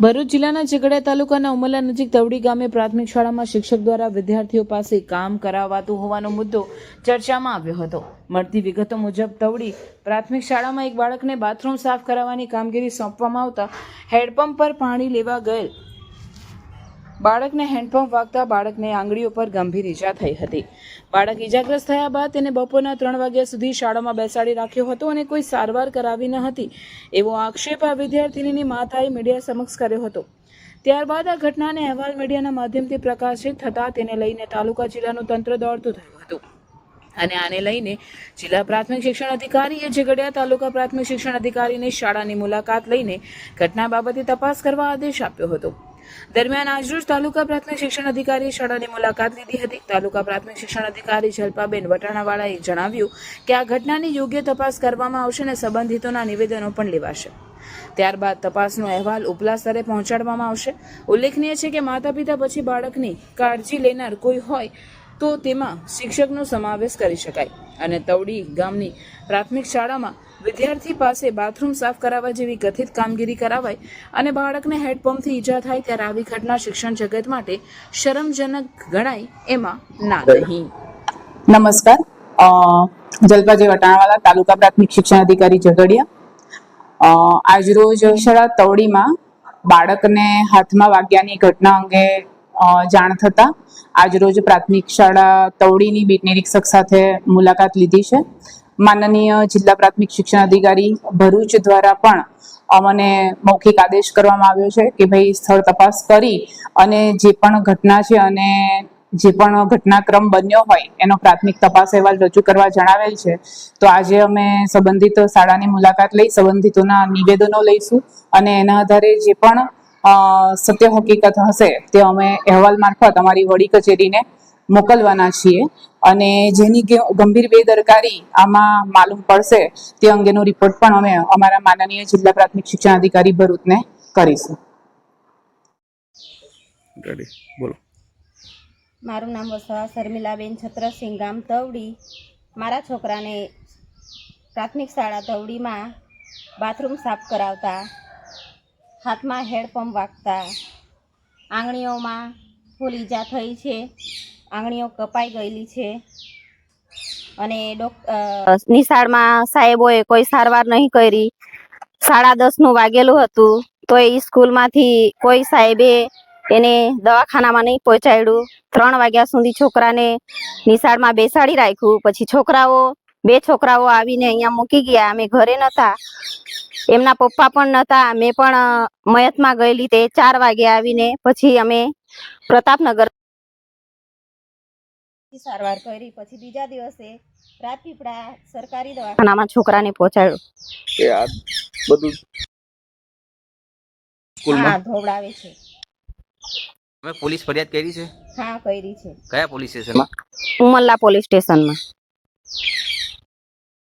ભરૂચ જિલ્લાના ઝઘડિયા તાલુકાના ઉમરલા નજીક તવડી ગામે પ્રાથમિક શાળામાં શિક્ષક દ્વારા વિદ્યાર્થીઓ પાસે કામ કરાવાતું હોવાનો મુદ્દો ચર્ચામાં આવ્યો હતો. મળતી વિગતો મુજબ તવડી પ્રાથમિક શાળામાં એક બાળકને બાથરૂમ સાફ કરાવવાની કામગીરી સોંપવામાં આવતા હેડપંપ પર પાણી લેવા ગયેલ બાળકને હેન્ડપંપ વાગતા બાળકને આંગળીઓ પર ગંભીર ઈજા થઈ હતી. બાળક ઈજાગ્રસ્ત થયા બાદ તેને બપોરના ત્રણ વાગ્યા સુધી શાળામાં બેસાડી રાખ્યો હતો અને કોઈ સારવાર કરાવી ન હતી, એવો આક્ષેપ આ વિદ્યાર્થીનીની માતાએ મીડિયા સમક્ષ કર્યો હતો. ત્યારબાદ આ ઘટનાને અહેવાલ મીડિયાના માધ્યમથી પ્રકાશિત થતાં તેને લઈને તાલુકા જિલ્લાનું તંત્ર દોડતું થયું હતું. અને આને લઈને જિલ્લા પ્રાથમિક શિક્ષણ અધિકારીએ ઝઘડિયા તાલુકા પ્રાથમિક શિક્ષણ અધિકારીને શાળાની મુલાકાત લઈને ઘટના બાબતે તપાસ કરવા આદેશ આપ્યો હતો. દરમિયાન આજરોજ તાલુકા પ્રાથમિક શિક્ષણ અધિકારી શાળાની મુલાકાત લીધી હતી. તાલુકા પ્રાથમિક શિક્ષણ અધિકારી જલ્પાબેન વટાણાવાળાએ જણાવ્યું કે આ ઘટનાની યોગ્ય તપાસ કરવામાં આવશે અને સંબંધિતોના નિવેદનો પણ લેવાશે. ત્યારબાદ તપાસનો અહેવાલ ઉપલા સ્તરે પહોંચાડવામાં આવશે. ઉલ્લેખનીય છે કે માતા પિતા પછી બાળકની કાળજી લેનાર કોઈ હોય તો તેમાં શિક્ષકનો સમાવેશ કરી શકાય. અને તવડી ગામની પ્રાથમિક શાળામાં વિદ્યાર્થી પાસે બાથરૂમ સાફ કરાવવા જેવી કથિત કામગીરી કરાવાય અને બાળકને હેડપંપથી ઈજા થાય ત્યારે આવી ઘટના શિક્ષણ જગત માટે શરમજનક ગણાય એમાં ના નહીં. નમસ્કાર. જલપાજી વટાણાવાલા તાલુકા પ્રાથમિક શિક્ષણ અધિકારી ઝઘડિયા આજરોજ શાળા તવડીમાં બાળકને હાથમાં વાગ્યાની ઘટના અંગે જાણ થતા આજરોજ પ્રાથમિક શાળા તવડીની બીટ નિરીક્ષક સાથે મુલાકાત લીધી છે. માનનીય જિલ્લા પ્રાથમિક શિક્ષણ અધિકારી ભરૂચ દ્વારા પણ અમને મૌખિક આદેશ કરવામાં આવ્યો છે કે ભાઈ સ્થળ તપાસ કરી અને જે પણ ઘટના છે અને જે પણ ઘટનાક્રમ બન્યો હોય એનો પ્રાથમિક તપાસ અહેવાલ રજૂ કરવા જણાવેલ છે. તો આજે અમે સંબંધિત શાળાની મુલાકાત લઈ સંબંધિતોના નિવેદનો લઈશું અને એના આધારે જે પણ સત્ય હકીકત હશે તે અમે અહેવાલ મારફત અમારી વડી કચેરીને મોકલવાના છીએ. અને જેની ગંભીર બેદરકારી આમાં માલુમ પડશે તે અંગેનો રિપોર્ટ પણ અમે અમારા માનનીય જિલ્લા પ્રાથમિક શિક્ષણ અધિકારી ભરૂચને કરીશું. બોલો. મારું નામ વસવા શર્મિલાબેન છત્રસિંહ ગામ તવડી. મારા છોકરાને પ્રાથમિક શાળા તવડીમાં બાથરૂમ સાફ કરાવતા હાથમાં હેડપંપ વાગતા આંગળીઓમાં ફૂલ ઈજા થઈ છે. આંગળીઓ કપાઈ ગયેલી છે. અને નિશાળમાં સાહેબોએ કોઈ સારવાર નહીં કરી. સાડા દસનું વાગેલું હતું, તો એ સ્કૂલમાંથી કોઈ સાહેબે એને દવાખાનામાં નહીં પહોંચાડ્યું. ત્રણ વાગ્યા સુધી છોકરાને નિશાળમાં બેસાડી રાખ્યું. પછી છોકરાઓ, બે છોકરાઓ આવીને અહીંયા મૂકી ગયા. અમે ઘરે નહોતા. એમના પપ્પા પણ નહોતા. મેં પણ મયતમાં ગયેલી તે ચાર વાગે આવીને પછી અમે પ્રતાપનગર સારવાર કરી પછી બીજા દિવસે રાજપીપળા સરકારી દવાખાનામાં છોકરાને પહોંચાડ્યો. એ આ બધું હા ધોવડાવે છે. તમે પોલીસ ફરિયાદ કરી છે? હા કરી છે. કયા પોલીસ સ્ટેશનમાં? ઉમલ્લા પોલીસ સ્ટેશનમાં.